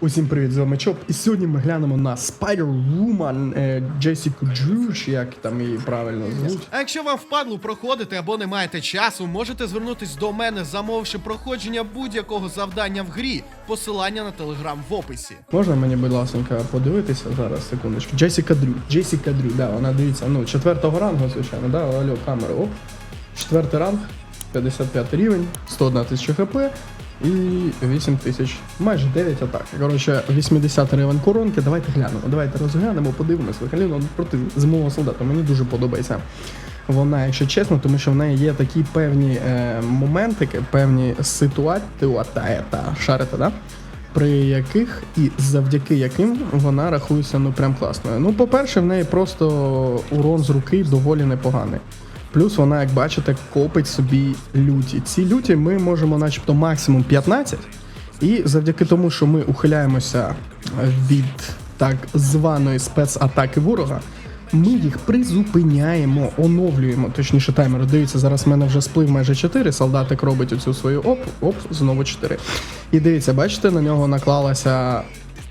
Усім привіт, з вами Чоп. І сьогодні ми глянемо на Spider-Woman е, Джесіку Джу, як там її правильно звуть. А якщо вам впадло проходити або не маєте часу, можете звернутись до мене, замовивши проходження будь-якого завдання в грі. Посилання на телеграм в описі. Можна мені, будь ласка, подивитися зараз, секундочку. Джесіка Дрю. Джесіка Дрю, да, вона дивіться, ну, четвертого рангу, звичайно, да, алло, камера, оп. Четвертий ранг, 55 рівень, 101 тисяча хп і 8 тисяч, майже 9 атак. Коротше, 80 рівень коронки, давайте глянемо, давайте розглянемо, подивимось. Взагалі, ну, проти зимового солдата, мені дуже подобається. Вона, якщо чесно, тому що в неї є такі певні е, моментики, певні ситуації, та, шарите, да? при яких і завдяки яким вона рахується ну прям класною. Ну, по-перше, в неї просто урон з руки доволі непоганий. Плюс вона, як бачите, копить собі люті. Ці люті ми можемо, начебто, максимум 15. І завдяки тому, що ми ухиляємося від так званої спецатаки ворога, ми їх призупиняємо, оновлюємо. Точніше, таймер. Дивіться, зараз в мене вже сплив майже 4. Солдатик робить оцю свою оп, оп, знову 4. І дивіться, бачите, на нього наклалася.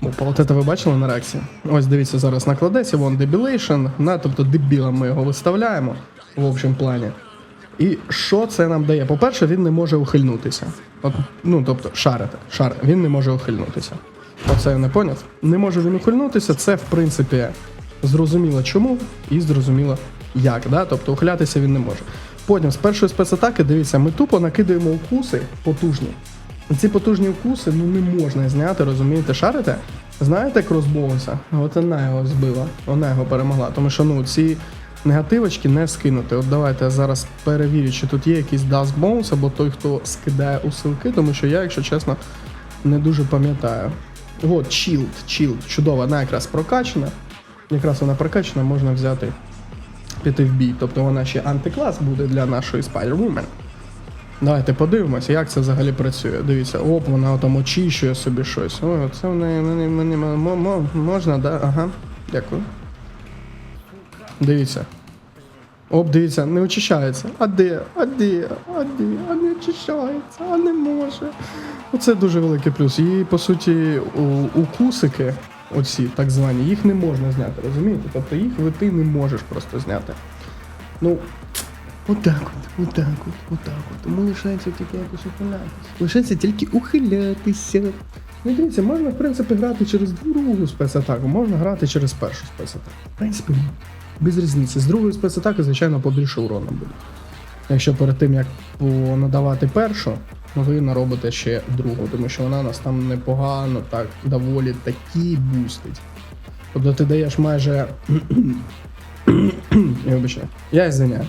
От це ви бачили на реакції? Ось дивіться, зараз накладеться, вон дебілейшн, на, тобто дебілом ми його виставляємо в общем плані. І що це нам дає? По-перше, він не може ухильнутися. От, ну, тобто, шарити, шар, він не може ухильнутися. Оце я не поняв. Не може він ухильнутися, це в принципі зрозуміло чому і зрозуміло як. Да? Тобто ухилятися він не може. Потім з першої спецатаки, дивіться, ми тупо накидаємо укуси потужні. Ці потужні укуси ну не можна зняти, розумієте, шарите? Знаєте кросбоуса? От вона його збила, вона його перемогла. Тому що ну ці негативочки не скинути. От давайте я зараз перевірю, чи тут є якийсь Dust Bones або той, хто скидає усилки, тому що я, якщо чесно, не дуже пам'ятаю. От, Shield, Shield, чудова, вона якраз прокачана. Якраз вона прокачана, можна взяти піти в бій. Тобто вона ще антиклас буде для нашої Spider-Woman. Давайте подивимося, як це взагалі працює. Дивіться, оп, вона там очищує собі щось. Ой, це мені, мо- мо- можна, да? Ага. Дякую. Дивіться. Оп, дивіться, не очищається. А де? А де? А де? А не очищається, а не може. Оце дуже великий плюс. І по суті, укусики, оці так звані, їх не можна зняти, розумієте? Тобто їх ви- ти не можеш просто зняти. Ну, отак от, отак от, отак от. Тому лишається тільки якось ухилятися. Лишається тільки ухилятися. Ну, дивіться, можна, в принципі, грати через другу спецатаку, можна грати через першу спецатаку. В принципі, без різниці. З другої спецатаки, звичайно, побільше урона буде. Якщо перед тим, як надавати першу, ви наробите ще другу, тому що вона нас там непогано, так, доволі такі бустить. Тобто ти даєш майже. Я вибачаю. Я звиняюсь.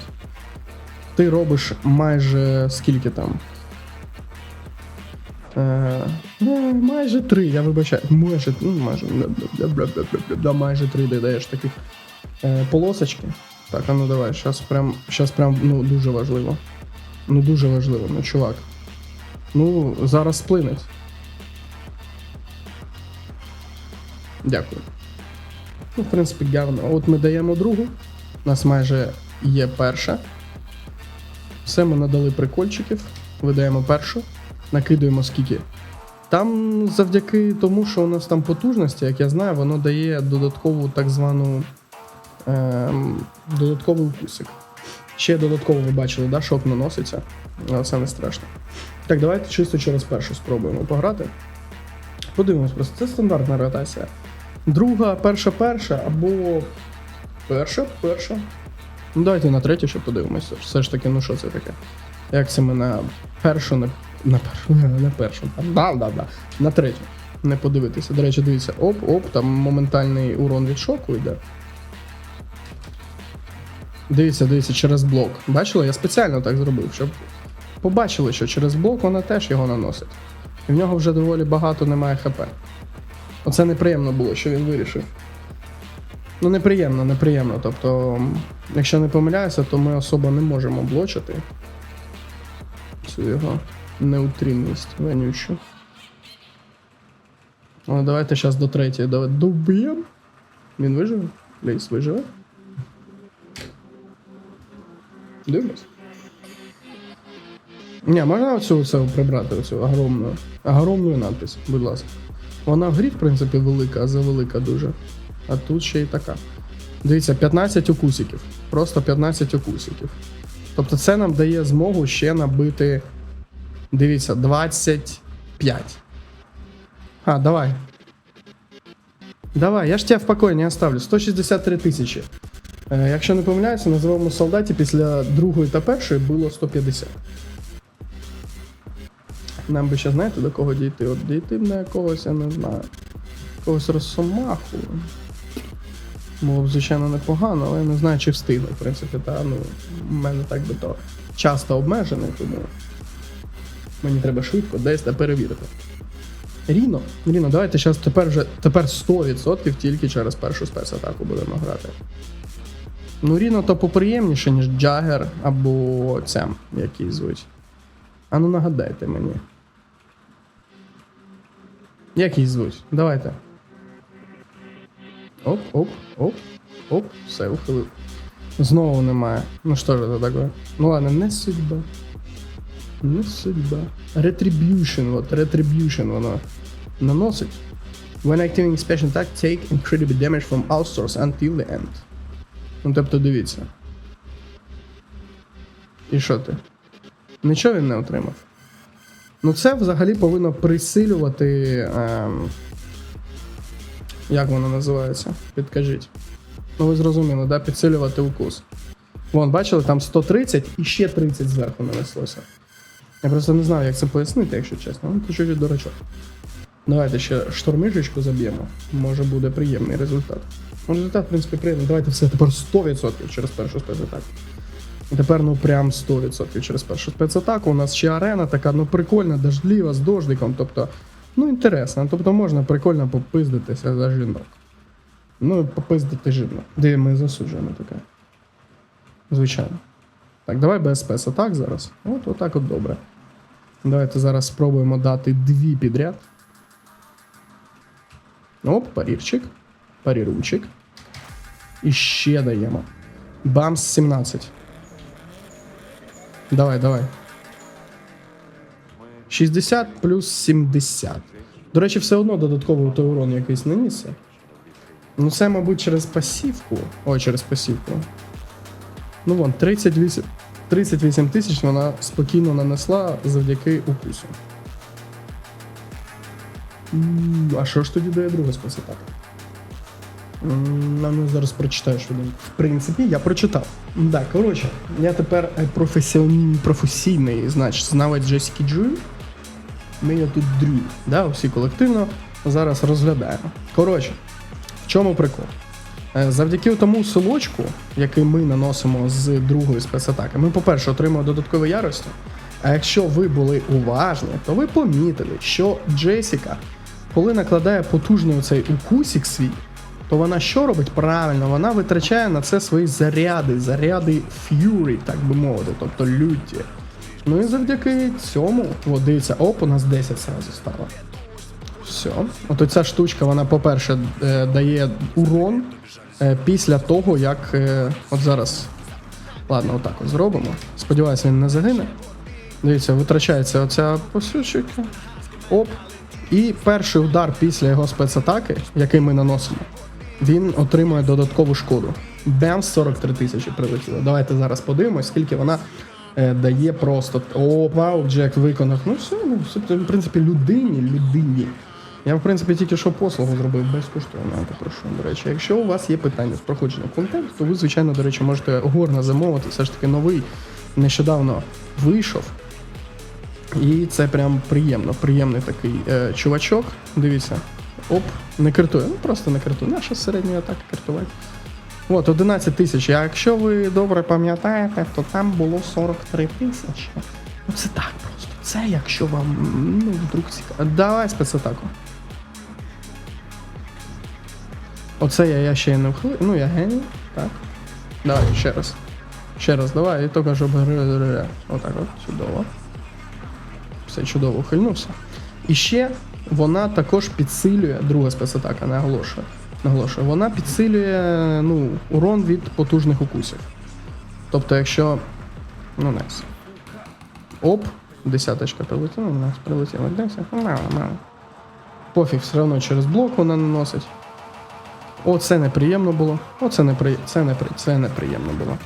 Ти робиш майже скільки там? Е, ну, майже три, я вибачаю. Майже, ну, майже, да, майже три ти даєш таких е, полосочки. Так, а ну давай, щас прям, щас прям, ну, дуже важливо. Ну, дуже важливо, ну, чувак. Ну, зараз сплинить. Дякую. Ну, в принципі, гарно. От ми даємо другу. У нас майже є перша. Все, ми надали прикольчиків. Видаємо першу. Накидуємо скільки. Там завдяки тому, що у нас там потужності, як я знаю, воно дає додаткову так звану ем, додатковий укусик. Ще додатково ви бачили, да, шок наноситься, але це не страшно. Так, давайте чисто через першу спробуємо пограти. Подивимось просто, це стандартна ротація. Друга, перша, перша, або перша, перша. Ну, давайте на третю ще подивимося. Все ж таки, ну що це таке? Як це ми на першу, на, на першу, на першу, да, да, да. на третю. Не подивитися. До речі, дивіться, оп, оп, там моментальний урон від шоку йде. Дивіться, дивіться, через блок. Бачили? Я спеціально так зробив, щоб побачили, що через блок вона теж його наносить. І в нього вже доволі багато немає ХП. Оце неприємно було, що він вирішив. Ну, неприємно, неприємно. Тобто, якщо не помиляюся, то ми особо не можемо блочити цю його неутрінність вонючу. Ну, давайте зараз до третьої. Давай доб'ємо. Він виживе? Лейс виживе? Дивимось. Ні, можна оцю, оцю прибрати, оцю огромну, огромну надпись, будь ласка. Вона в грі, в принципі, велика, а завелика дуже. А тут ще й така. Дивіться, 15 укусиків. Просто 15 укусиків. Тобто це нам дає змогу ще набити. Дивіться, 25. А, давай. Давай, я ж тебе в покої не оставлю. 163 тисячі. Е, якщо не помиляюся, на живому солдаті після другої та першої було 150. Нам би ще знаєте до кого дійти? От дійти б на якогось, я не знаю. Якогось розсомаху. Було б, звичайно, непогано, але я не знаю, чи встигну, в принципі, та ну, в мене так би то часто обмежений, тому мені треба швидко десь та перевірити. Ріно, Ріно, давайте зараз тепер вже тепер 100% тільки через першу спецатаку будемо грати. Ну, Ріно то поприємніше, ніж Джагер або ця, як її звуть. А ну нагадайте мені. Як її звуть? Давайте. Оп, оп, оп, оп, все, ухилив. Знову немає. Ну що ж це таке? Ну ладно, не судьба. Не судьба. Retribution, от, Retribution воно наносить. When activating special attack, take incredible damage from all stores until the end. Ну, тобто дивіться. І що ти? Нічого він не отримав. Ну, це взагалі повинно присилювати. Ем... Як воно називається? Підкажіть. Ну, ви зрозуміли, да? Підсилювати укус. Вон, бачили, там 130 і ще 30 зверху нанеслося. Я просто не знаю, як це пояснити, якщо чесно. Ну, то чуть дурачок. Давайте ще штормижечку заб'ємо. Може буде приємний результат. Ну, результат, в принципі, приємний. Давайте все тепер 100% через першу спецатаку. Тепер, ну прям 100% через першу спецатаку. У нас ще арена така, ну прикольна, дождлива, з дождиком. Тобто, ну інтересно. Тобто можна прикольно попиздитися за жінок. Ну, попиздити жінок. Де ми засуджуємо таке. Звичайно. Так, давай без спецатак зараз. От отак от добре. Давайте зараз спробуємо дати дві підряд. Оп, парірчик. Парірунчик. І ще даємо. Бамс 17. Давай, давай. 60 плюс 70. До речі, все одно додатковий той урон якийсь нанісся. Ну, це, мабуть, через пасівку. Ой, через пасівку. Ну вон, 38, 38 тисяч вона спокійно нанесла завдяки укусу. А що ж тоді дає друга спецатака? Нам зараз прочитаю швиденько. В принципі, я прочитав. Да, коротше, я тепер е, професійний, значить, знавець Джесіки Джу. Ми є тут Дрю. Да, всі колективно зараз розглядаємо. Коротше, в чому прикол? Е, Завдяки тому силочку, який ми наносимо з другої спецатаки, ми, по-перше, отримуємо додаткові ярості. А якщо ви були уважні, то ви помітили, що Джесіка, коли накладає потужний оцей укусик свій, то вона що робить правильно? Вона витрачає на це свої заряди, заряди ф'юрі, так би мовити, тобто люті. Ну і завдяки цьому, от дивіться, оп, у нас 10 сразу стало. Все. От ця штучка, вона, по-перше, е, дає урон е, після того, як. е, От зараз. Ладно, отак от зробимо. Сподіваюся, він не загине. Дивіться, витрачається оця посючка. Оп. І перший удар після його спецатаки, який ми наносимо, він отримує додаткову шкоду. Бем 43 тисячі прилетіло. Давайте зараз подивимось, скільки вона дає просто. О, вау, Джек виконав. Ну все, ну все, в принципі, людині, людині. Я, в принципі, тільки що послугу зробив безкоштовно, я попрошу. До речі, якщо у вас є питання з проходженням контенту, то ви, звичайно, до речі, можете горно замовити. Все ж таки новий нещодавно вийшов. І це прям приємно, приємний такий е, чувачок. Дивіться. Оп, не критує. Ну просто не критує. Наша середня атака критувати. От, 11 тисяч. А якщо ви добре пам'ятаєте, то там було 43 тисячі. Ну це так просто. Це якщо вам ну, вдруг цікаво. Давай спецатаку. Оце я, я ще не вхилив. Ну, я геній. Так. Давай, ще раз. Ще раз, давай, і тільки щоб. Отак от, чудово. Все чудово ухильнувся. І ще вона також підсилює, друга спецатака, наголошую. Наголошую, вона підсилює ну, урон від потужних укусів. Тобто, якщо. Ну, найс. Оп, десяточка прилетіла, у нас прилетіла 10. Мало. Пофіг, все одно через блок вона наносить. О, це неприємно було. О, це, непри... це, непри... це неприємно було.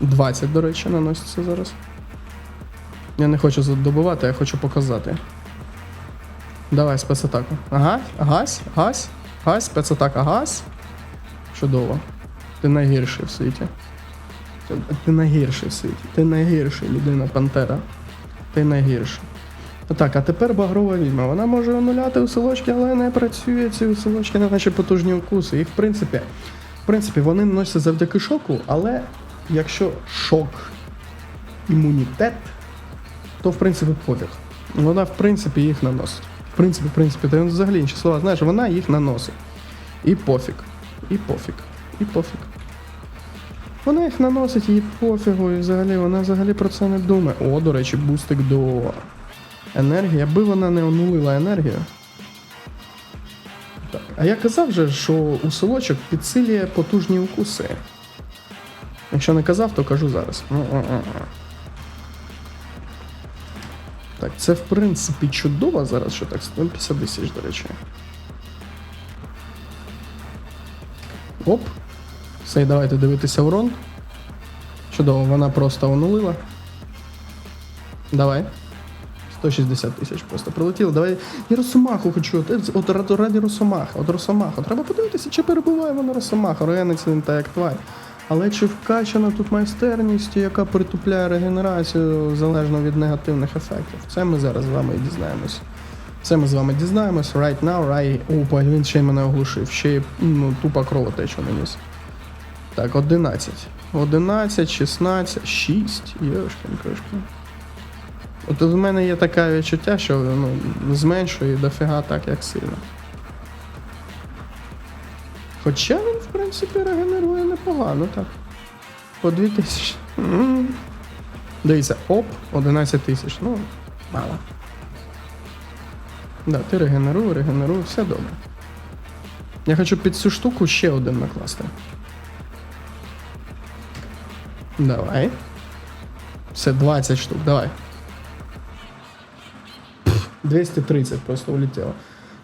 20, до речі, наноситься зараз. Я не хочу задобувати, я хочу показати. Давай спецатаку. Ага, гась, гась, гась, спецатака, гась. Чудово. Ти найгірший в світі. Ти, найгірший в світі. Ти найгірший людина Пантера. Ти найгірший. Так, а тепер багрова відьма. Вона може онуляти усилочки, але не працює ці усилочки на наші потужні укуси. Їх, в принципі, в принципі, вони наносяться завдяки шоку, але якщо шок імунітет, то в принципі пофіг. Вона, в принципі, їх наносить. Принципі, в принципі, ти взагалі інші слова, знаєш, вона їх наносить. І пофіг. І пофіг. І пофіг. Вона їх наносить, їй пофігу, і взагалі вона взагалі про це не думає. О, до речі, бустик до енергії. Аби вона не онулила енергію. Так. А я казав же, що усилочок підсилює потужні укуси. Якщо не казав, то кажу зараз. Так, це в принципі чудово зараз, що так 150 тисяч, до речі. Оп. Все, давайте дивитися урон. Чудово, вона просто онулила. Давай. 160 тисяч просто прилетіло. Давай. Я Росомаху хочу. От, от раді Росомаха. От Росомаха. Треба подивитися, чи перебуває вона Росомаха. Регениться він та як тварь. Але чи вкачана тут майстерність, яка притупляє регенерацію залежно від негативних ефектів? Це ми зараз з вами і дізнаємось. Це ми з вами дізнаємось. Right now, right... Опа, він ще й мене оглушив. Ще й ну, тупа кровотечу наніс. Так, 11. 11, 16, 6. Йошкін кошкін. От в мене є таке відчуття, що ну, зменшує дофіга так, як сильно. Хоча він, в принципі, регенерує непогано, так. По 2000. М. Дивіться, оп, 11 тисяч. Ну, мало. Да, ти регенеруй, регенеруй, все добре. Я хочу під цю штуку ще один накласти. Давай. Все, 20 штук, давай. 230 просто улетіло.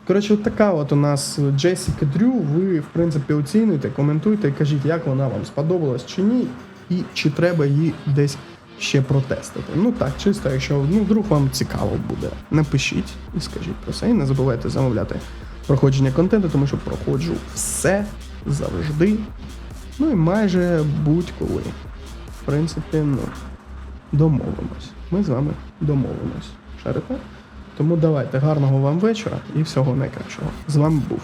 Коротше, от така от у нас Джесіка Дрю. Ви, в принципі, оцінюйте, коментуйте і кажіть, як вона вам сподобалась чи ні, і чи треба її десь ще протестити. Ну так, чисто, якщо ну, вдруг вам цікаво буде, напишіть і скажіть про це. І не забувайте замовляти проходження контенту, тому що проходжу все завжди. Ну і майже будь-коли. В принципі, ну, домовимось. Ми з вами домовимось. Шарите? Тому давайте гарного вам вечора і всього найкращого. З вами був